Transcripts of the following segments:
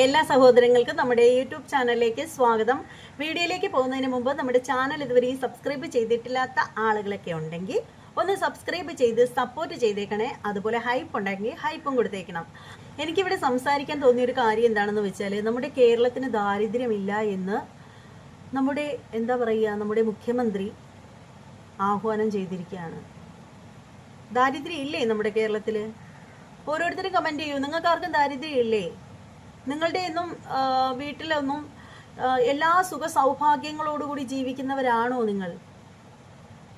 എല്ലാ സഹോദരങ്ങൾക്കും നമ്മുടെ യൂട്യൂബ് ചാനലിലേക്ക് സ്വാഗതം. വീഡിയോയിലേക്ക് പോകുന്നതിന് മുമ്പ് നമ്മുടെ ചാനൽ ഇതുവരെ സബ്സ്ക്രൈബ് ചെയ്തിട്ടില്ലാത്ത ആളുകളൊക്കെ ഉണ്ടെങ്കിൽ ഒന്ന് സബ്സ്ക്രൈബ് ചെയ്ത് സപ്പോർട്ട് ചെയ്തേക്കണേ. അതുപോലെ ഹൈപ്പ് ഉണ്ടെങ്കിൽ ഹൈപ്പും കൊടുത്തേക്കണം. എനിക്കിവിടെ സംസാരിക്കാൻ തോന്നിയ ഒരു കാര്യം എന്താണെന്ന് വെച്ചാൽ നമ്മുടെ കേരളത്തിന് ദാരിദ്ര്യമില്ല എന്ന് നമ്മുടെ എന്താ പറയുക നമ്മുടെ മുഖ്യമന്ത്രി ആഹ്വാനം ചെയ്തിരിക്കുകയാണ്. ദാരിദ്ര്യം ഇല്ലേ നമ്മുടെ കേരളത്തിൽ ഓരോരുത്തരും കമന്റ് ചെയ്യൂ. നിങ്ങൾക്ക് ആർക്കും ദാരിദ്ര്യം ഇല്ലേ? നിങ്ങളുടെ ഒന്നും വീട്ടിലൊന്നും എല്ലാ സുഖ സൗഭാഗ്യങ്ങളോടുകൂടി ജീവിക്കുന്നവരാണോ നിങ്ങൾ?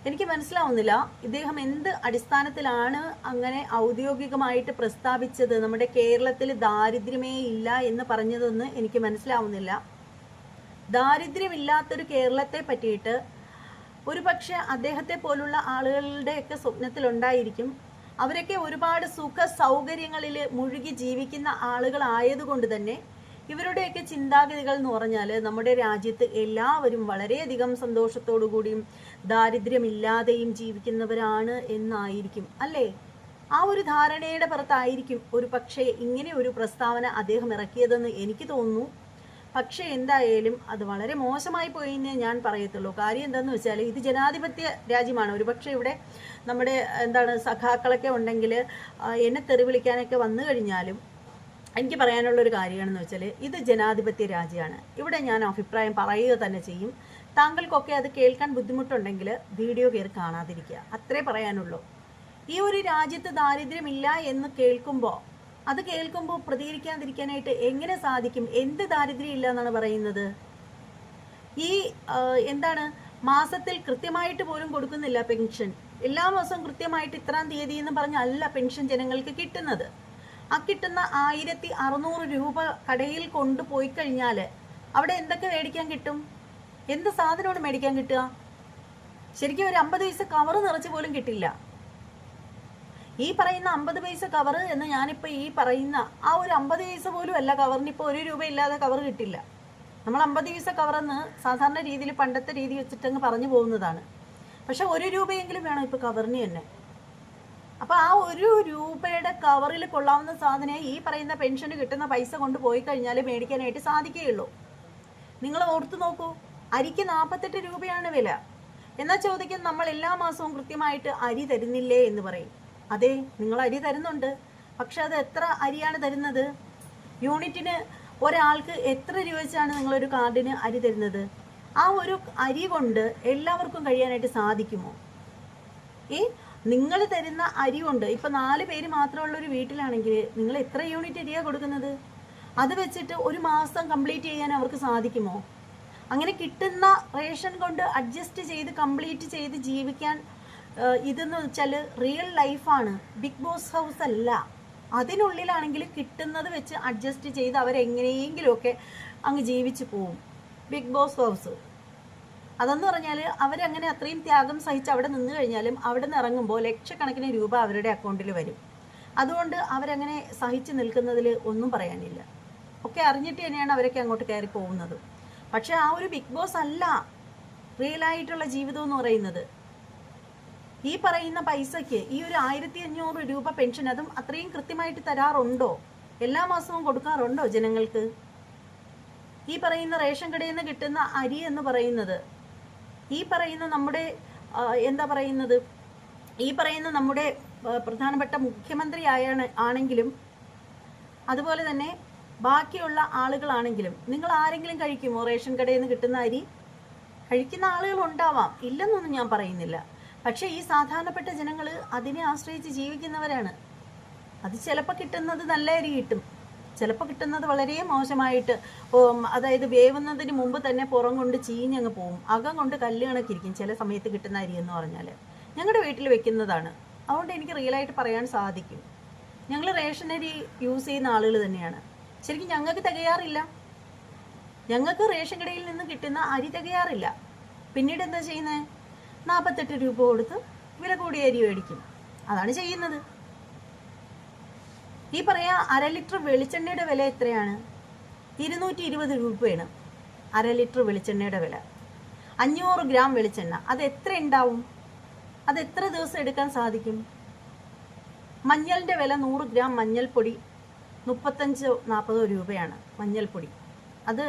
എനിക്ക് മനസ്സിലാവുന്നില്ല. ഇദ്ദേഹം എന്ത് അടിസ്ഥാനത്തിലാണ് അങ്ങനെ ഔദ്യോഗികമായിട്ട് പ്രസ്താവിച്ചത്? നമ്മുടെ കേരളത്തിൽ ദാരിദ്ര്യമേ ഇല്ല എന്ന് പറഞ്ഞതെന്ന് എനിക്ക് മനസ്സിലാവുന്നില്ല. ദാരിദ്ര്യമില്ലാത്തൊരു കേരളത്തെ പറ്റിയിട്ട് ഒരു പക്ഷെ അദ്ദേഹത്തെ പോലുള്ള ആളുകളുടെയൊക്കെ സ്വപ്നത്തിലുണ്ടായിരിക്കും. അവരൊക്കെ ഒരുപാട് സുഖ സൗകര്യങ്ങളിൽ മുഴുകി ജീവിക്കുന്ന ആളുകളായതുകൊണ്ട് തന്നെ ഇവരുടെയൊക്കെ ചിന്താഗതികൾ എന്ന് പറഞ്ഞാൽ നമ്മുടെ രാജ്യത്ത് എല്ലാവരും വളരെയധികം സന്തോഷത്തോടു കൂടിയും ദാരിദ്ര്യമില്ലാതെയും ജീവിക്കുന്നവരാണ് എന്നായിരിക്കും അല്ലേ? ആ ഒരു ധാരണയുടെ പുറത്തായിരിക്കും ഒരു പക്ഷേ ഇങ്ങനെ ഒരു പ്രസ്താവന അദ്ദേഹം ഇറക്കിയതെന്ന് എനിക്ക് തോന്നുന്നു. പക്ഷേ എന്തായാലും അത് വളരെ മോശമായി പോയി എന്ന് ഞാൻ പറയത്തുള്ളൂ. കാര്യം എന്താണെന്ന് വെച്ചാൽ ഇത് ജനാധിപത്യ രാജ്യമാണ്. ഒരുപക്ഷെ ഇവിടെ നമ്മുടെ എന്താണ് സഖാക്കളൊക്കെ ഉണ്ടെങ്കിൽ എന്നെ തെറി വിളിക്കാനൊക്കെ വന്നു കഴിഞ്ഞാലും എനിക്ക് പറയാനുള്ളൊരു കാര്യമാണെന്ന് വെച്ചാൽ ഇത് ജനാധിപത്യ രാജ്യമാണ്. ഇവിടെ ഞാൻ അഭിപ്രായം പറയുക തന്നെ ചെയ്യും. താങ്കൾക്കൊക്കെ അത് കേൾക്കാൻ ബുദ്ധിമുട്ടുണ്ടെങ്കിൽ വീഡിയോ കയറി കാണാതിരിക്കുക. അത്രേ പറയാനുള്ളൂ. ഈ ഒരു രാജ്യത്ത് ദാരിദ്ര്യമില്ല എന്ന് കേൾക്കുമ്പോൾ അത് കേൾക്കുമ്പോൾ പ്രതികരിക്കാതിരിക്കാനായിട്ട് എങ്ങനെ സാധിക്കും? എന്ത് ദാരിദ്ര്യം ഇല്ല എന്നാണ് പറയുന്നത്? ഈ എന്താണ് മാസത്തിൽ കൃത്യമായിട്ട് പോലും കൊടുക്കുന്നില്ല പെൻഷൻ. എല്ലാ മാസവും കൃത്യമായിട്ട് ഇത്രാം തീയതി എന്ന് പറഞ്ഞല്ല പെൻഷൻ ജനങ്ങൾക്ക് കിട്ടുന്നത്. ആ കിട്ടുന്ന ആയിരത്തി അറുന്നൂറ് രൂപ കടയിൽ കൊണ്ടുപോയി കഴിഞ്ഞാൽ അവിടെ എന്തൊക്കെ മേടിക്കാൻ കിട്ടും? എന്ത് സാധനമാണ് മേടിക്കാൻ കിട്ടുക? ശരിക്കും ഒരു അമ്പത് പൈസ കവർ നിറച്ച് പോലും കിട്ടില്ല. ഈ പറയുന്ന അമ്പത് പൈസ കവർ എന്ന് ഞാനിപ്പോൾ ഈ പറയുന്ന ആ ഒരു അമ്പത് പൈസ പോലും അല്ല കവറിന് ഇപ്പോൾ ഒരു രൂപ ഇല്ലാതെ കവർ കിട്ടില്ല. നമ്മൾ അമ്പത് പൈസ കവറെന്ന് സാധാരണ രീതിയിൽ പണ്ടത്തെ രീതി വെച്ചിട്ടങ്ങ് പറഞ്ഞു പോകുന്നതാണ്. പക്ഷെ ഒരു രൂപയെങ്കിലും വേണം ഇപ്പോൾ കവറിന് തന്നെ. അപ്പോൾ ആ ഒരു രൂപയുടെ കവറിൽ കൊള്ളാവുന്ന സാധനം ഈ പറയുന്ന പെൻഷന് കിട്ടുന്ന പൈസ കൊണ്ട് പോയി കഴിഞ്ഞാൽ മേടിക്കാനായിട്ട് സാധിക്കുകയുള്ളൂ. നിങ്ങൾ ഓർത്തു നോക്കൂ അരിക്ക് നാൽപ്പത്തെട്ട് രൂപയാണ് വില. എന്നാൽ ചോദിക്കും നമ്മൾ എല്ലാ മാസവും കൃത്യമായിട്ട് അരി തരുന്നില്ലേ? എന്ന് പറയും. അതെ നിങ്ങൾ അരി തരുന്നുണ്ട്. പക്ഷെ അത് എത്ര അരിയാണ് തരുന്നത്? യൂണിറ്റിന് ഒരാൾക്ക് എത്ര രൂപ വെച്ചാണ് നിങ്ങളൊരു കാർഡിന് അരി തരുന്നത്? ആ ഒരു അരി കൊണ്ട് എല്ലാവർക്കും കഴിയാനായിട്ട് സാധിക്കുമോ? ഈ നിങ്ങൾ തരുന്ന അരി കൊണ്ട് ഇപ്പൊ നാല് പേര് മാത്രമുള്ള ഒരു വീട്ടിലാണെങ്കിൽ നിങ്ങൾ എത്ര യൂണിറ്റ് അരിയാണ് കൊടുക്കുന്നത്? അത് വെച്ചിട്ട് ഒരു മാസം കംപ്ലീറ്റ് ചെയ്യാൻ അവർക്ക് സാധിക്കുമോ? അങ്ങനെ കിട്ടുന്ന റേഷൻ കൊണ്ട് അഡ്ജസ്റ്റ് ചെയ്ത് കംപ്ലീറ്റ് ചെയ്ത് ജീവിക്കാൻ ഇതെന്ന് വെച്ചാൽ റിയൽ ലൈഫാണ് ബിഗ് ബോസ് ഹൗസ് അല്ല. അതിനുള്ളിലാണെങ്കിൽ കിട്ടുന്നത് വെച്ച് അഡ്ജസ്റ്റ് ചെയ്ത് അവരെങ്ങനെയെങ്കിലുമൊക്കെ അങ്ങ് ജീവിച്ചു പോവും. Bigg Boss house. അതെന്ന് പറഞ്ഞാൽ അവരങ്ങനെ അത്രയും ത്യാഗം സഹിച്ച് അവിടെ നിന്ന് കഴിഞ്ഞാലും അവിടെ നിന്ന് ഇറങ്ങുമ്പോൾ ലക്ഷക്കണക്കിന് രൂപ അവരുടെ അക്കൗണ്ടിൽ വരും. അതുകൊണ്ട് അവരങ്ങനെ സഹിച്ച് നിൽക്കുന്നതിൽ ഒന്നും പറയാനില്ല. ഒക്കെ അറിഞ്ഞിട്ട് തന്നെയാണ് അവരൊക്കെ അങ്ങോട്ട് കയറി പോകുന്നത്. പക്ഷേ ആ ഒരു ബിഗ് ബോസ് അല്ല റിയൽ ആയിട്ടുള്ള ജീവിതം എന്ന് പറയുന്നത്. ഈ പറയുന്ന പൈസയ്ക്ക് ഈ ഒരു ആയിരത്തി അഞ്ഞൂറ് രൂപ പെൻഷൻ അതും അത്രയും കൃത്യമായിട്ട് തരാറുണ്ടോ? എല്ലാ മാസവും കൊടുക്കാറുണ്ടോ ജനങ്ങൾക്ക്? ഈ പറയുന്ന റേഷൻ കടയിൽ നിന്ന് കിട്ടുന്ന അരി എന്ന് പറയുന്നത്. ഈ പറയുന്ന നമ്മുടെ എന്താ പറയുന്നത്? ഈ പറയുന്ന നമ്മുടെ പ്രധാനപ്പെട്ട മുഖ്യമന്ത്രി ആയാണ് ആണെങ്കിലും അതുപോലെ തന്നെ ബാക്കിയുള്ള ആളുകളാണെങ്കിലും നിങ്ങൾ ആരെങ്കിലും കഴിക്കുമോ റേഷൻ കടയിൽ നിന്ന് കിട്ടുന്ന അരി? കഴിക്കുന്ന ആളുകൾ ഉണ്ടാവാം. ഇല്ലെന്നൊന്നും ഞാൻ പറയുന്നില്ല. പക്ഷേ ഈ സാധാരണപ്പെട്ട ജനങ്ങൾ അതിനെ ആശ്രയിച്ച് ജീവിക്കുന്നവരാണ്. അത് ചിലപ്പോൾ കിട്ടുന്നത് നല്ല അരി കിട്ടും. ചിലപ്പോൾ കിട്ടുന്നത് വളരെ മോശമായിട്ട് അതായത് വേവുന്നതിന് മുമ്പ് തന്നെ പുറം കൊണ്ട് ചീഞ്ഞങ്ങ് പോവും. അകം കൊണ്ട് കല്ല് കണക്കിരിക്കും ചില സമയത്ത് കിട്ടുന്ന അരി എന്ന് പറഞ്ഞാൽ ഞങ്ങളുടെ വീട്ടിൽ വെക്കുന്നതാണ്. അതുകൊണ്ട് എനിക്ക് റിയലായിട്ട് പറയാൻ സാധിക്കും. ഞങ്ങൾ റേഷൻ അരി യൂസ് ചെയ്യുന്ന ആളുകൾ തന്നെയാണ്. ശരിക്കും ഞങ്ങൾക്ക് തികയാറില്ല. ഞങ്ങൾക്ക് റേഷൻ കടയിൽ നിന്ന് കിട്ടുന്ന അരി തികയാറില്ല. പിന്നീട് എന്താ ചെയ്യുന്നത് നാൽപ്പത്തെട്ട് രൂപ കൊടുത്ത് വില കൂടിയ അരി മേടിക്കും. അതാണ് ചെയ്യുന്നത്. ഈ പറയാ അര ലിറ്റർ വെളിച്ചെണ്ണയുടെ വില എത്രയാണ്? ഇരുന്നൂറ്റി ഇരുപത് രൂപയാണ്. അര ലിറ്റർ വെളിച്ചെണ്ണയുടെ വില. അഞ്ഞൂറ് ഗ്രാം വെളിച്ചെണ്ണ. അത് എത്ര ഉണ്ടാവും? അത് എത്ര ദിവസം എടുക്കാൻ സാധിക്കും? മഞ്ഞളിന്റെ വില നൂറ് ഗ്രാം മഞ്ഞൾപ്പൊടി മുപ്പത്തഞ്ചോ നാൽപ്പതോ രൂപയാണ് മഞ്ഞൾപ്പൊടി. അത്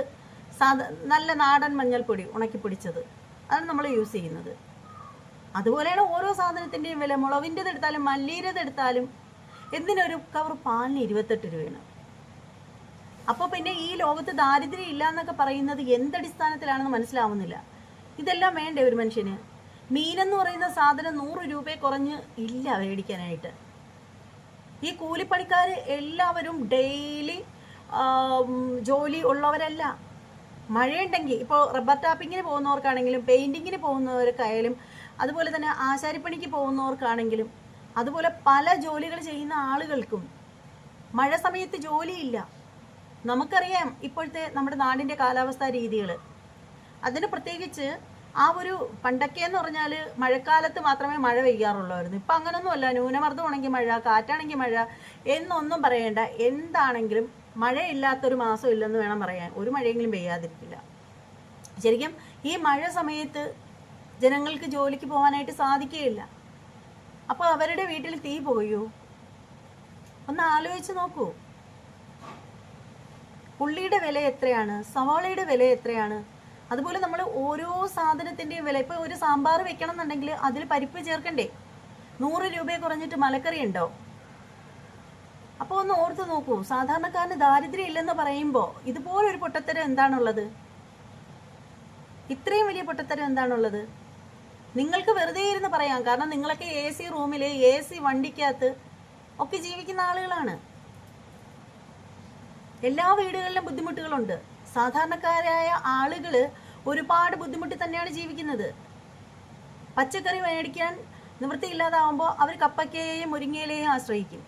സാധാ നല്ല നാടൻ മഞ്ഞൾപ്പൊടി ഉണക്കി പൊടിച്ചത്. അതാണ് നമ്മൾ യൂസ് ചെയ്യുന്നത്. അതുപോലെയാണ് ഓരോ സാധനത്തിന്റെയും വില. മുളവിന്റെത് എടുത്താലും മല്ലീരത് എടുത്താലും എന്തിനൊരു കവർ പാലിന് ഇരുപത്തെട്ട് രൂപയാണ്. അപ്പോൾ പിന്നെ ഈ ലോകത്ത് ദാരിദ്ര്യം ഇല്ല എന്നൊക്കെ പറയുന്നത് എന്തടിസ്ഥാനത്തിലാണെന്ന് മനസ്സിലാവുന്നില്ല. ഇതെല്ലാം വേണ്ടേ ഒരു മനുഷ്യന്? മീനെന്ന് പറയുന്ന സാധനം നൂറ് രൂപയെ കുറഞ്ഞ് ഇല്ല മേടിക്കാനായിട്ട്. ഈ കൂലിപ്പണിക്കാർ എല്ലാവരും ഡെയിലി ജോലി ഉള്ളവരല്ല. മഴയുണ്ടെങ്കിൽ ഇപ്പോൾ റബ്ബർ ടാപ്പിങ്ങിന് പോകുന്നവർക്കാണെങ്കിലും പെയിന്റിങ്ങിന് പോകുന്നവർക്കായാലും അതുപോലെ തന്നെ ആശാരിപ്പണിക്ക് പോകുന്നവർക്കാണെങ്കിലും അതുപോലെ പല ജോലികൾ ചെയ്യുന്ന ആളുകൾക്കും മഴ സമയത്ത് ജോലിയില്ല. നമുക്കറിയാം ഇപ്പോഴത്തെ നമ്മുടെ നാടിന്റെ കാലാവസ്ഥാ രീതികൾ. അതിന് പ്രത്യേകിച്ച് ആ ഒരു പണ്ടൊക്കെ എന്ന് പറഞ്ഞാൽ മഴക്കാലത്ത് മാത്രമേ മഴ പെയ്യാറുള്ളായിരുന്നു. ഇപ്പം അങ്ങനൊന്നുമല്ല ന്യൂനമർദ്ദമാണെങ്കിൽ മഴ കാറ്റാണെങ്കിൽ മഴ എന്നൊന്നും പറയേണ്ട എന്താണെങ്കിലും മഴയില്ലാത്തൊരു മാസം ഇല്ലെന്ന് വേണം പറയാൻ. ഒരു മഴയെങ്കിലും പെയ്യാതിരിക്കില്ല. ശരിക്കും ഈ മഴ സമയത്ത് ജനങ്ങൾക്ക് ജോലിക്ക് പോകാനായിട്ട് സാധിക്കുകയില്ല. അപ്പോൾ അവരുടെ വീട്ടിൽ തീ പോയോ? ഒന്ന് ആലോചിച്ച് നോക്കൂ. ഉള്ളിയുടെ വില എത്രയാണ്? സവാളയുടെ വില എത്രയാണ്? അതുപോലെ നമ്മൾ ഓരോ സാധനത്തിന്റെയും വില ഇപ്പോൾ ഒരു സാമ്പാർ വെക്കണം എന്നുണ്ടെങ്കിൽ അതിൽ പരിപ്പ് ചേർക്കണ്ടേ? നൂറ് രൂപയെ കുറഞ്ഞിട്ട് മലക്കറി ഉണ്ടോ? അപ്പോൾ ഒന്ന് ഓർത്ത് നോക്കൂ. സാധാരണക്കാരന് ദാരിദ്ര്യം ഇല്ലെന്ന് പറയുമ്പോൾ ഇതുപോലൊരു പൊട്ടത്തരം എന്താണുള്ളത്? ഇത്രയും വലിയ പൊട്ടത്തരം എന്താണുള്ളത്? നിങ്ങൾക്ക് വെറുതെ ഇരുന്ന് പറയാം. കാരണം നിങ്ങളൊക്കെ എ സി റൂമിൽ എ സി വണ്ടിക്കകത്ത് ഒക്കെ ജീവിക്കുന്ന ആളുകളാണ്. എല്ലാ വീടുകളിലും ബുദ്ധിമുട്ടുകളുണ്ട്. സാധാരണക്കാരായ ആളുകൾ ഒരുപാട് ബുദ്ധിമുട്ടി തന്നെയാണ് ജീവിക്കുന്നത്. പച്ചക്കറി മേടിക്കാൻ നിവൃത്തിയില്ലാതാവുമ്പോൾ അവർ കപ്പയ്ക്കയെയും മുരിങ്ങയിലെയും ആശ്രയിക്കും.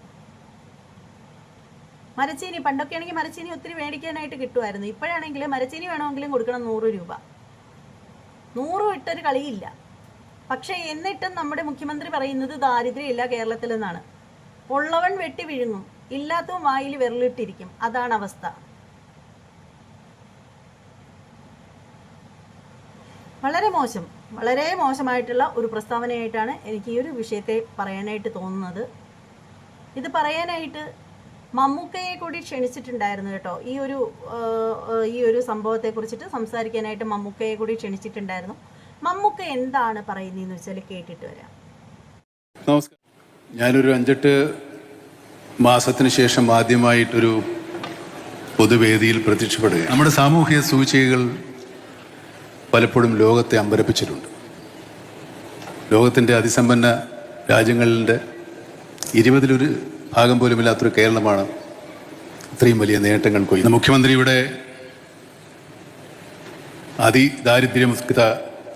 മരച്ചീനി പണ്ടൊക്കെ ആണെങ്കിൽ മരച്ചീനി ഒത്തിരി മേടിക്കാനായിട്ട് കിട്ടുമായിരുന്നു. ഇപ്പോഴാണെങ്കിൽ മരച്ചീനി വേണമെങ്കിലും കൊടുക്കണം നൂറ് രൂപ. നൂറ് ഇട്ടൊരു കളിയില്ല. പക്ഷേ എന്നിട്ടും നമ്മുടെ മുഖ്യമന്ത്രി പറയുന്നത് ദാരിദ്ര്യമില്ല കേരളത്തിൽ നിന്നാണ് ഉള്ളവൻ വെട്ടി വിഴുങ്ങും. ഇല്ലാത്തവൻ വായിൽ വിരലിട്ടിരിക്കും. അതാണ് അവസ്ഥ. വളരെ മോശം. വളരെ മോശമായിട്ടുള്ള ഒരു പ്രസ്താവനയായിട്ടാണ് എനിക്ക് ഈ ഒരു വിഷയത്തെ പറയാനായിട്ട് തോന്നുന്നത്. ഇത് പറയാനായിട്ട് മമ്മൂക്കയെ കൂടി ക്ഷണിച്ചിട്ടുണ്ടായിരുന്നു കേട്ടോ. ഈ ഒരു ഈ ഒരു സംഭവത്തെ കുറിച്ചിട്ട് സംസാരിക്കാനായിട്ട് മമ്മൂക്കയെ കൂടി ക്ഷണിച്ചിട്ടുണ്ടായിരുന്നു. മമ്മൂക്ക എന്താണ് പറയുന്നതെന്ന് വെച്ചാൽ കേട്ടിട്ട് വരാം. നമസ്കാരം. ഞാനൊരു അഞ്ചെട്ട് മാസത്തിന് ശേഷം ആദ്യമായിട്ടൊരു പൊതുവേദിയിൽ പ്രത്യക്ഷപ്പെടുക നമ്മുടെ സാമൂഹിക സൂചികകൾ പലപ്പോഴും ലോകത്തെ അമ്പരപ്പിച്ചിട്ടുണ്ട്. ലോകത്തിന്റെ അതിസമ്പന്ന രാജ്യങ്ങളുടെ ഇരുപതിലൊരു ഭാഗം പോലും ഇല്ലാത്തൊരു കേരളമാണ് ഇത്രയും വലിയ നേട്ടങ്ങൾ കൊയ്യുന്നത്. മുഖ്യമന്ത്രിയുടെ അതിദാരിദ്ര്യമുക്ത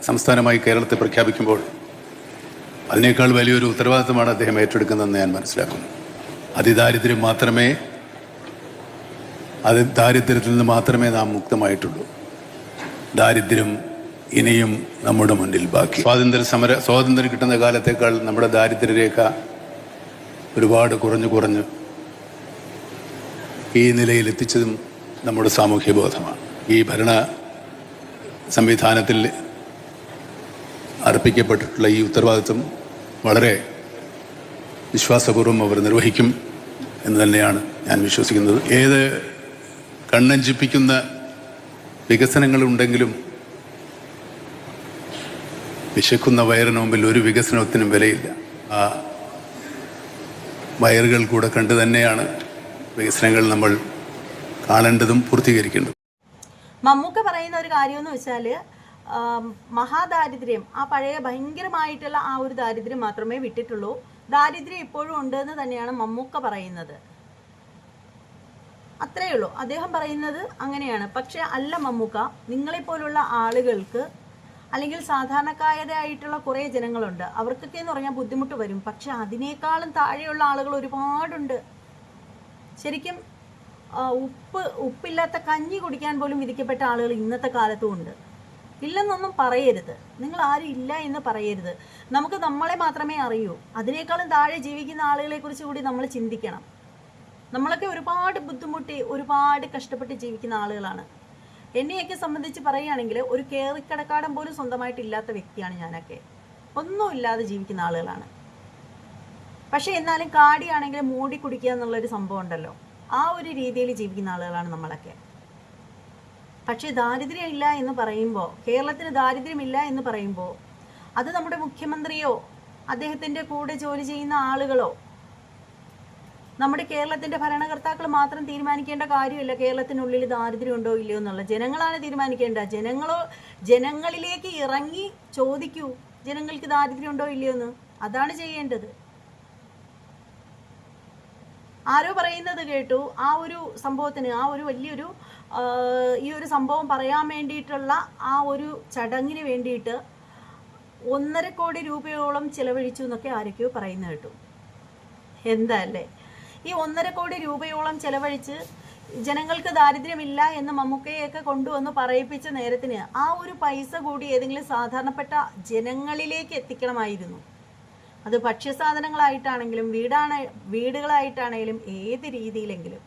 സംസ്ഥാനമായി കേരളത്തെ പ്രഖ്യാപിക്കുമ്പോൾ അതിനേക്കാൾ വലിയൊരു ഉത്തരവാദിത്തമാണ് അദ്ദേഹം ഏറ്റെടുക്കുന്നതെന്ന് ഞാൻ മനസ്സിലാക്കുന്നു. അതിദാരിദ്ര്യം മാത്രമേ അത് ദാരിദ്ര്യത്തിൽ നിന്ന് മാത്രമേ നാം മുക്തമായിട്ടുള്ളൂ. ദാരിദ്ര്യം ഇനിയും നമ്മുടെ മുന്നിൽ ബാക്കി. സ്വാതന്ത്ര്യ സമര സ്വാതന്ത്ര്യം കിട്ടുന്ന കാലത്തേക്കാൾ നമ്മുടെ ദാരിദ്ര്യരേഖ ഒരുപാട് കുറഞ്ഞു കുറഞ്ഞ് ഈ നിലയിൽ എത്തിച്ചതും നമ്മുടെ സാമൂഹ്യ ബോധമാണ് ഈ ഭരണ സംവിധാനത്തിൽ അർപ്പിക്കപ്പെട്ടിട്ടുള്ള ഈ ഉത്തരവാദിത്വം വളരെ വിശ്വാസപൂർവം അവർ നിർവഹിക്കും എന്ന് തന്നെയാണ് ഞാൻ വിശ്വസിക്കുന്നത്. ഏത് കണ്ണഞ്ചിപ്പിക്കുന്ന വികസനങ്ങളുണ്ടെങ്കിലും വിശക്കുന്ന വയറിന് മുമ്പിൽ ഒരു വികസനത്തിനും വിലയില്ല. ആ വയറുകൾ കൂടെ കണ്ടു തന്നെയാണ് വികസനങ്ങൾ നമ്മൾ കാണേണ്ടതും പൂർത്തീകരിക്കേണ്ടതും. മമ്മൂക്ക പറയുന്ന ഒരു കാര്യം എന്ന് വെച്ചാൽ മഹാദാരിദ്ര്യം ആ പഴയ ഭയങ്കരമായിട്ടുള്ള ആ ഒരു ദാരിദ്ര്യം മാത്രമേ വിട്ടിട്ടുള്ളൂ. ദാരിദ്ര്യം ഇപ്പോഴും ഉണ്ട് എന്ന് തന്നെയാണ് മമ്മൂക്ക പറയുന്നത്. അത്രയേ ഉള്ളൂ. അദ്ദേഹം പറയുന്നത് അങ്ങനെയാണ്. പക്ഷെ അല്ല മമ്മൂക്ക നിങ്ങളെപ്പോലുള്ള ആളുകൾക്ക് അല്ലെങ്കിൽ സാധാരണക്കാരായിട്ടുള്ള കുറേ ജനങ്ങളുണ്ട്. അവർക്കൊക്കെ എന്ന് പറഞ്ഞാൽ ബുദ്ധിമുട്ട് വരും. പക്ഷെ അതിനേക്കാളും താഴെയുള്ള ആളുകൾ ഒരുപാടുണ്ട്. ശരിക്കും ഉപ്പ് ഉപ്പില്ലാത്ത കഞ്ഞി കുടിക്കാൻ പോലും വിധിക്കപ്പെട്ട ആളുകൾ ഇന്നത്തെ കാലത്തും ഉണ്ട്. ഇല്ലെന്നൊന്നും പറയരുത്. നിങ്ങൾ ആരും ഇല്ല എന്ന് പറയരുത്. നമുക്ക് നമ്മളെ മാത്രമേ അറിയൂ. അതിനേക്കാളും താഴെ ജീവിക്കുന്ന ആളുകളെ കുറിച്ച് കൂടി നമ്മൾ ചിന്തിക്കണം. നമ്മളൊക്കെ ഒരുപാട് ബുദ്ധിമുട്ടി ഒരുപാട് കഷ്ടപ്പെട്ട് ജീവിക്കുന്ന ആളുകളാണ്. എന്നെയൊക്കെ സംബന്ധിച്ച് പറയുകയാണെങ്കിൽ ഒരു കേറിക്കടക്കാടം പോലും സ്വന്തമായിട്ട് ഇല്ലാത്ത വ്യക്തിയാണ് ഞാനൊക്കെ. ഒന്നുമില്ലാതെ ജീവിക്കുന്ന ആളുകളാണ്. പക്ഷെ എന്നാലും കാടിയാണെങ്കിൽ മൂടി കുടിക്കുക എന്നുള്ളൊരു സംഭവം ഉണ്ടല്ലോ. ആ ഒരു രീതിയിൽ ജീവിക്കുന്ന ആളുകളാണ് നമ്മളൊക്കെ. പക്ഷേ ദാരിദ്ര്യം ഇല്ല എന്ന് പറയുമ്പോൾ കേരളത്തിന് ദാരിദ്ര്യമില്ല എന്ന് പറയുമ്പോൾ അത് നമ്മുടെ മുഖ്യമന്ത്രിയോ അദ്ദേഹത്തിന്റെ കൂടെ ജോലി ചെയ്യുന്ന ആളുകളോ നമ്മുടെ കേരളത്തിന്റെ ഭരണകർത്താക്കൾ മാത്രം തീരുമാനിക്കേണ്ട കാര്യമില്ല കേരളത്തിനുള്ളിൽ ദാരിദ്ര്യം ഉണ്ടോ ഇല്ലയോ എന്നുള്ള ജനങ്ങളാണ് തീരുമാനിക്കേണ്ട ജനങ്ങളോ ജനങ്ങളിലേക്ക് ഇറങ്ങി ചോദിക്കൂ ജനങ്ങൾക്ക് ദാരിദ്ര്യം ഉണ്ടോ ഇല്ലയോ എന്ന്. അതാണ് ചെയ്യേണ്ടത്. ആരോ പറയുന്നത് കേട്ടു ആ ഒരു സംഭവത്തിന് ആ ഒരു വലിയൊരു ഈ ഒരു സംഭവം പറയാൻ വേണ്ടിയിട്ടുള്ള ആ ഒരു ചടങ്ങിന് വേണ്ടിയിട്ട് ഒന്നര കോടി രൂപയോളം ചിലവഴിച്ചു എന്നൊക്കെ ആരൊക്കെയോ പറയുന്നത് കേട്ടു. എന്താ അല്ലേ? ഈ ഒന്നര കോടി രൂപയോളം ചിലവഴിച്ച് ജനങ്ങൾക്ക് ദാരിദ്ര്യമില്ല എന്ന് മമ്മൂക്കയൊക്കെ കൊണ്ടുവന്ന് പറയിപ്പിച്ച നേരത്തിന് ആ ഒരു പൈസ കൂടി ഏതെങ്കിലും സാധാരണപ്പെട്ട ജനങ്ങളിലേക്ക് എത്തിക്കണമായിരുന്നു. അത് ഭക്ഷ്യസാധനങ്ങളായിട്ടാണെങ്കിലും വീടാണ് വീടുകളായിട്ടാണെങ്കിലും ഏത് രീതിയിലെങ്കിലും.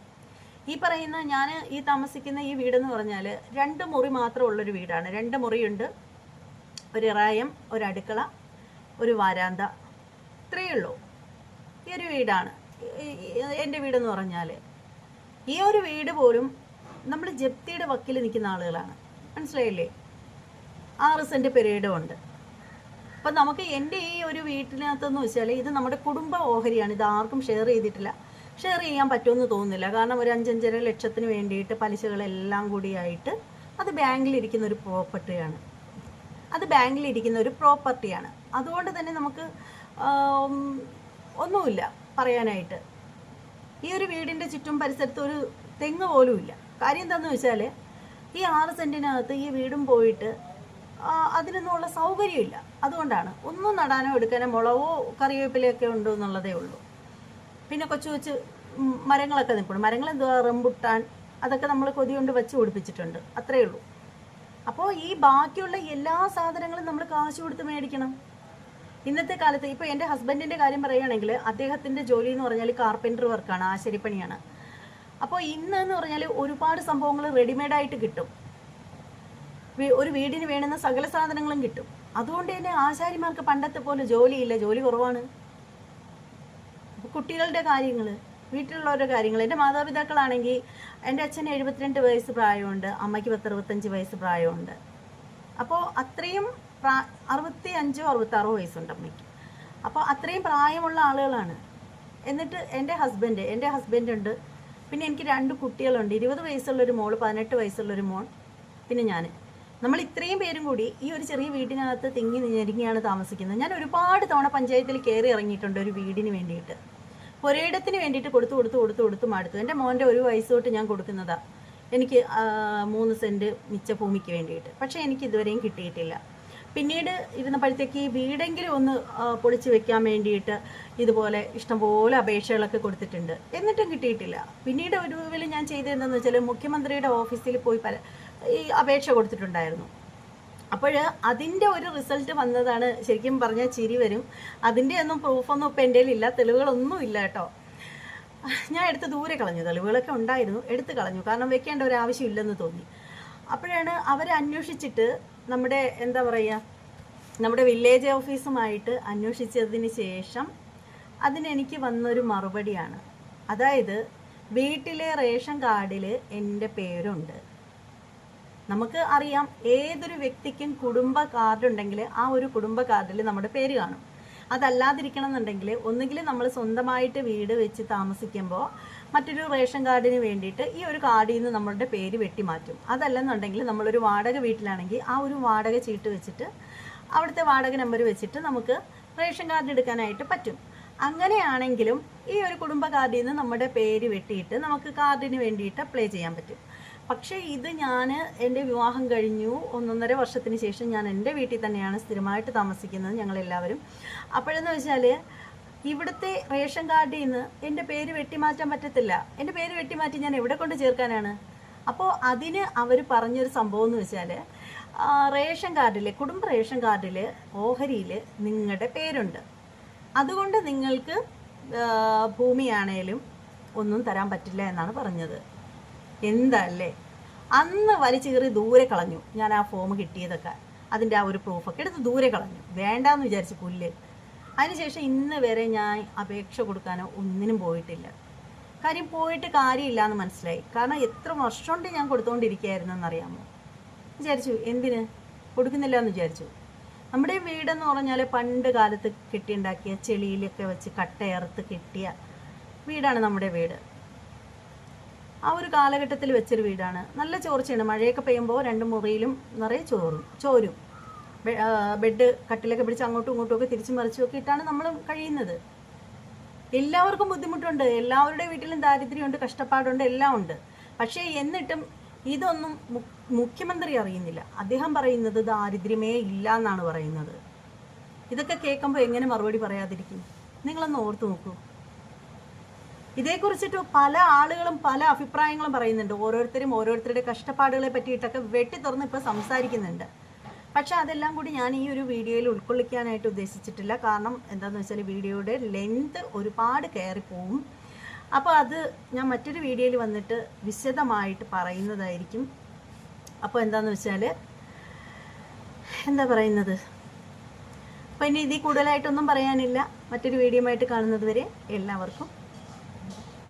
ഈ പറയുന്ന ഞാൻ ഈ താമസിക്കുന്ന ഈ വീടെന്ന് പറഞ്ഞാൽ രണ്ട് മുറി മാത്രം ഉള്ളൊരു വീടാണ്. രണ്ട് മുറിയുണ്ട്. ഒരു ഇറായം ഒരു അടുക്കള ഒരു വരാന്ത. ഇത്രയേ ഉള്ളൂ. ഈ ഒരു വീടാണ്. എന്റെ വീടെന്ന് പറഞ്ഞാൽ ഈ ഒരു വീട് പോലും നമ്മൾ ജപ്തിയുടെ വക്കിൽ നിൽക്കുന്ന ആളുകളാണ്. മനസ്സിലായില്ലേ? ആറ് സെന്റ് പെരേഡും ഉണ്ട് അപ്പം നമുക്ക് എന്റെ ഈ ഒരു വീട്ടിനകത്തെന്ന് വെച്ചാൽ ഇത് നമ്മുടെ കുടുംബ ഓഹരിയാണ്. ഇത് ആർക്കും ഷെയർ ചെയ്തിട്ടില്ല. ഷെയർ ചെയ്യാൻ പറ്റുമെന്ന് തോന്നുന്നില്ല. കാരണം ഒരു അഞ്ചഞ്ചര ലക്ഷത്തിന് വേണ്ടിയിട്ട് പലിശകളെല്ലാം കൂടിയായിട്ട് അത് ബാങ്കിലിരിക്കുന്ന ഒരു പ്രോപ്പർട്ടിയാണ് അത് ബാങ്കിലിരിക്കുന്ന ഒരു പ്രോപ്പർട്ടിയാണ് അതുകൊണ്ട് തന്നെ നമുക്ക് ഒന്നുമില്ല പറയാനായിട്ട്. ഈ ഒരു വീടിന്റെ ചുറ്റും പരിസരത്ത് ഒരു തെങ്ങ് പോലും ഇല്ല. കാര്യം എന്താണെന്ന് വെച്ചാൽ ഈ ആറ് സെന്റിനകത്ത് ഈ വീടും പോയിട്ട് അതിനൊന്നുമുള്ള സൗകര്യമില്ല. അതുകൊണ്ടാണ്. ഒന്നും നടാനോ എടുക്കാനോ മുളകോ കറിവേപ്പിലയൊക്കെ ഉണ്ടോ എന്നുള്ളതേ ഉള്ളൂ. പിന്നെ കൊച്ചു കൊച്ചു മരങ്ങളൊക്കെ നിൽപ്പുണ്ട്. മരങ്ങൾ എന്തുവാ? റംബുട്ടാൻ അതൊക്കെ നമ്മൾ കൊതി കൊണ്ട് വെച്ച് പിടിപ്പിച്ചിട്ടുണ്ട്. അത്രയേ ഉള്ളൂ. അപ്പോൾ ഈ ബാക്കിയുള്ള എല്ലാ സാധനങ്ങളും നമ്മൾ കാശ് കൊടുത്ത് മേടിക്കണം. ഇന്നത്തെ കാലത്ത് ഇപ്പോൾ എന്റെ ഹസ്ബൻഡിന്റെ കാര്യം പറയുകയാണെങ്കിൽ അദ്ദേഹത്തിന്റെ ജോലി എന്ന് പറഞ്ഞാൽ കാർപ്പന്റർ വർക്കാണ് ആശരിപ്പണിയാണ്. അപ്പോൾ ഇന്ന് എന്ന് പറഞ്ഞാൽ ഒരുപാട് സംഭവങ്ങൾ റെഡിമെയ്ഡായിട്ട് കിട്ടും. ഒരു വീടിന് വേണ്ടുന്ന സകല സാധനങ്ങളും കിട്ടും. അതുകൊണ്ട് തന്നെ ആശാരിമാർക്ക് പണ്ടത്തെ പോലെ ജോലിയില്ല. ജോലി കുറവാണ്. കുട്ടികളുടെ കാര്യങ്ങൾ വീട്ടിലുള്ളവരുടെ കാര്യങ്ങൾ എന്റെ മാതാപിതാക്കളാണെങ്കിൽ എന്റെ അച്ഛന് എഴുപത്തിരണ്ട് വയസ്സ് പ്രായമുണ്ട് അമ്മയ്ക്ക് പത്തറുപത്തഞ്ച് വയസ്സ് പ്രായമുണ്ട്. അപ്പോൾ അത്രയും പ്രാ അറുപത്തി അഞ്ചോ അറുപത്താറോ വയസ്സുണ്ട് അമ്മയ്ക്ക്. അപ്പോൾ അത്രയും പ്രായമുള്ള ആളുകളാണ്. എന്നിട്ട് എന്റെ ഹസ്ബൻഡ് എന്റെ ഹസ്ബൻഡ് ഉണ്ട്. പിന്നെ എനിക്ക് രണ്ട് കുട്ടികളുണ്ട്. ഇരുപത് വയസ്സുള്ളൊരു മോൾ പതിനെട്ട് വയസ്സുള്ളൊരു മോൾ പിന്നെ ഞാൻ നമ്മൾ ഇത്രയും പേരും കൂടി ഈ ഒരു ചെറിയ വീടിനകത്ത് തിങ്ങി ഞെരുങ്ങിയാണ് താമസിക്കുന്നത്. ഞാൻ ഒരുപാട് തവണ പഞ്ചായത്തിൽ കയറി ഇറങ്ങിയിട്ടുണ്ട് ഒരു വീടിന് വേണ്ടിയിട്ട്. ഒരിടത്തിന് വേണ്ടിയിട്ട് കൊടുത്തു കൊടുത്തു കൊടുത്തു കൊടുത്തു മടുത്തു. എന്റെ മോന്റെ ഒരു വയസ്സ് തൊട്ട് ഞാൻ കൊടുക്കുന്നതാ. എനിക്ക് മൂന്ന് സെന്റ് മിച്ച ഭൂമിക്ക് വേണ്ടിയിട്ട്. പക്ഷേ എനിക്ക് ഇതുവരെയും കിട്ടിയിട്ടില്ല. പിന്നീട് ഇരുന്നപ്പോഴത്തേക്ക് ഈ വീടെങ്കിലും ഒന്ന് പൊളിച്ചു വെക്കാൻ വേണ്ടിയിട്ട് ഇതുപോലെ ഇഷ്ടംപോലെ അപേക്ഷകളൊക്കെ കൊടുത്തിട്ടുണ്ട്. എന്നിട്ടും കിട്ടിയിട്ടില്ല. പിന്നീട് ഒരു ഞാൻ ചെയ്തതെന്താണെന്ന് വെച്ചാൽ മുഖ്യമന്ത്രിയുടെ ഓഫീസിൽ പോയി പല ഈ അപേക്ഷ കൊടുത്തിട്ടുണ്ടായിരുന്നു. അപ്പോൾ അതിന്റെ ഒരു റിസൾട്ട് വന്നതാണ്. ശരിക്കും പറഞ്ഞാൽ ചിരി വരും. അതിന്റെ ഒന്നും പ്രൂഫൊന്നും ഇപ്പം എന്റെ ഇല്ല തെളിവുകളൊന്നും ഇല്ല കേട്ടോ. ഞാൻ എടുത്ത് ദൂരെ കളഞ്ഞു. തെളിവുകളൊക്കെ ഉണ്ടായിരുന്നു. എടുത്ത് കളഞ്ഞു. കാരണം വെക്കേണ്ട ഒരു ആവശ്യമില്ലെന്ന് തോന്നി. അപ്പോഴാണ് അവർ അന്വേഷിച്ചിട്ട് നമ്മുടെ എന്താ പറയുക നമ്മുടെ വില്ലേജ് ഓഫീസുമായിട്ട് അന്വേഷിച്ചതിന് ശേഷം അതിനെനിക്ക് വന്നൊരു മറുപടിയാണ്. അതായത് വീട്ടിലെ റേഷൻ കാർഡിൽ എന്റെ പേരുണ്ട്. നമുക്ക് അറിയാം ഏതൊരു വ്യക്തിക്കും കുടുംബ കാർഡ് ഉണ്ടെങ്കിൽ ആ ഒരു കുടുംബ കാർഡിൽ നമ്മുടെ പേര് കാണും. അതല്ലാതിരിക്കണം എന്നുണ്ടെങ്കിൽ ഒന്നുകിൽ നമ്മൾ സ്വന്തമായിട്ട് വീട് വെച്ച് താമസിക്കുമ്പോൾ മറ്റൊരു റേഷൻ കാർഡിന് വേണ്ടിയിട്ട് ഈ ഒരു കാർഡിൽ നിന്ന് നമ്മളുടെ പേര് വെട്ടിമാറ്റും. അതല്ലെന്നുണ്ടെങ്കിൽ നമ്മളൊരു വാടക വീട്ടിലാണെങ്കിൽ ആ ഒരു വാടക ചീട്ട് വെച്ചിട്ട് അവിടുത്തെ വാടക നമ്പർ വെച്ചിട്ട് നമുക്ക് റേഷൻ കാർഡ് എടുക്കാനായിട്ട് പറ്റും. അങ്ങനെയാണെങ്കിലും ഈ ഒരു കുടുംബ കാർഡിൽ നിന്ന് നമ്മുടെ പേര് വെട്ടിയിട്ട് നമുക്ക് കാർഡിന് വേണ്ടിയിട്ട് അപ്ലൈ ചെയ്യാൻ പറ്റും. പക്ഷേ ഇത് ഞാൻ എന്റെ വിവാഹം കഴിഞ്ഞു ഒന്നൊന്നര വർഷത്തിന് ശേഷം ഞാൻ എന്റെ വീട്ടിൽ തന്നെയാണ് സ്ഥിരമായിട്ട് താമസിക്കുന്നത് ഞങ്ങളെല്ലാവരും. അപ്പോഴെന്ന് വെച്ചാൽ ഇവിടുത്തെ റേഷൻ കാർഡിൽ നിന്ന് എന്റെ പേര് വെട്ടിമാറ്റാൻ പറ്റത്തില്ല. എന്റെ പേര് വെട്ടിമാറ്റി ഞാൻ എവിടെ കൊണ്ട് ചേർക്കാനാണ്? അപ്പോൾ അതിന് അവർ പറഞ്ഞൊരു സംഭവം എന്ന് വെച്ചാൽ റേഷൻ കാർഡിൽ കുടുംബ റേഷൻ കാർഡിൽ ഓഹരിയിൽ നിങ്ങളുടെ പേരുണ്ട്. അതുകൊണ്ട് നിങ്ങൾക്ക് ഭൂമിയാണേലും ഒന്നും തരാൻ പറ്റില്ല എന്നാണ് പറഞ്ഞത്. എന്തല്ലേ? അന്ന് വലിച്ചീറി ദൂരെ കളഞ്ഞു. ഞാൻ ആ ഫോം കിട്ടിയതൊക്കെ. അതിന്റെ ആ ഒരു പ്രൂഫൊക്കെ എടുത്ത് ദൂരെ കളഞ്ഞു. വേണ്ടാന്ന് വിചാരിച്ചു പുല്ല്. അതിനുശേഷം ഇന്ന് വരെ ഞാൻ അപേക്ഷ കൊടുക്കാനോ ഒന്നിനും പോയിട്ടില്ല. കാര്യം പോയിട്ട് കാര്യമില്ല എന്ന് മനസ്സിലായി. കാരണം എത്ര വർഷം കൊണ്ട് ഞാൻ കൊടുത്തുകൊണ്ടിരിക്കുകയായിരുന്നു എന്നറിയാമോ വിചാരിച്ചു എന്തിന്? കൊടുക്കുന്നില്ല എന്ന് വിചാരിച്ചു. നമ്മുടെ വീടെന്ന് പറഞ്ഞാൽ പണ്ട് കാലത്ത് കെട്ടിയുണ്ടാക്കിയ ചെളിയിലൊക്കെ വെച്ച് കട്ടയർത്ത് കെട്ടിയ വീടാണ് നമ്മുടെ വീട്. ആ ഒരു കാലഘട്ടത്തിൽ വെച്ചൊരു വീടാണ്. നല്ല ചോർച്ചയാണ് മഴയൊക്കെ പെയ്യുമ്പോൾ രണ്ട് മുറിയിലും നിറയെ ചോറും ചോരും. ബെഡ് കട്ടിലൊക്കെ പിടിച്ച് അങ്ങോട്ടും ഇങ്ങോട്ടും ഒക്കെ തിരിച്ചു മറിച്ചും ഒക്കെ ഇട്ടാണ് നമ്മൾ കഴിയുന്നത്. എല്ലാവർക്കും ബുദ്ധിമുട്ടുണ്ട്. എല്ലാവരുടെ വീട്ടിലും ദാരിദ്ര്യമുണ്ട് കഷ്ടപ്പാടുണ്ട് എല്ലാം ഉണ്ട്. പക്ഷേ എന്നിട്ടും ഇതൊന്നും മുഖ്യമന്ത്രി അറിയുന്നില്ല. അദ്ദേഹം പറയുന്നത് ദാരിദ്ര്യമേ ഇല്ല എന്നാണ് പറയുന്നത്. ഇതൊക്കെ കേൾക്കുമ്പോൾ എങ്ങനെ മറുപടി പറയാതിരിക്കും? നിങ്ങളൊന്ന് ഓർത്തു നോക്കൂ. ഇതേക്കുറിച്ചിട്ട് പല ആളുകളും പല അഭിപ്രായങ്ങളും പറയുന്നുണ്ട്. ഓരോരുത്തരും ഓരോരുത്തരുടെ കഷ്ടപ്പാടുകളെ പറ്റിയിട്ടൊക്കെ വെട്ടി തുറന്ന് ഇപ്പോൾ സംസാരിക്കുന്നുണ്ട്. പക്ഷെ അതെല്ലാം കൂടി ഞാൻ ഈ ഒരു വീഡിയോയിൽ ഉൾക്കൊള്ളിക്കാനായിട്ട് ഉദ്ദേശിച്ചിട്ടില്ല. കാരണം എന്താണെന്ന് വെച്ചാൽ വീഡിയോയുടെ ലെങ്ത് ഒരുപാട് കയറിപ്പോവും. അപ്പോൾ അത് ഞാൻ മറ്റൊരു വീഡിയോയിൽ വന്നിട്ട് വിശദമായിട്ട് പറയുന്നതായിരിക്കും. അപ്പോൾ എന്താണെന്ന് വെച്ചാൽ എന്താ പറയുന്നത്? അപ്പോൾ ഇനി ഇതിൽ കൂടുതലായിട്ടൊന്നും പറയാനില്ല. മറ്റൊരു വീഡിയോ ആയിട്ട് കാണുന്നത് വരെ എല്ലാവർക്കും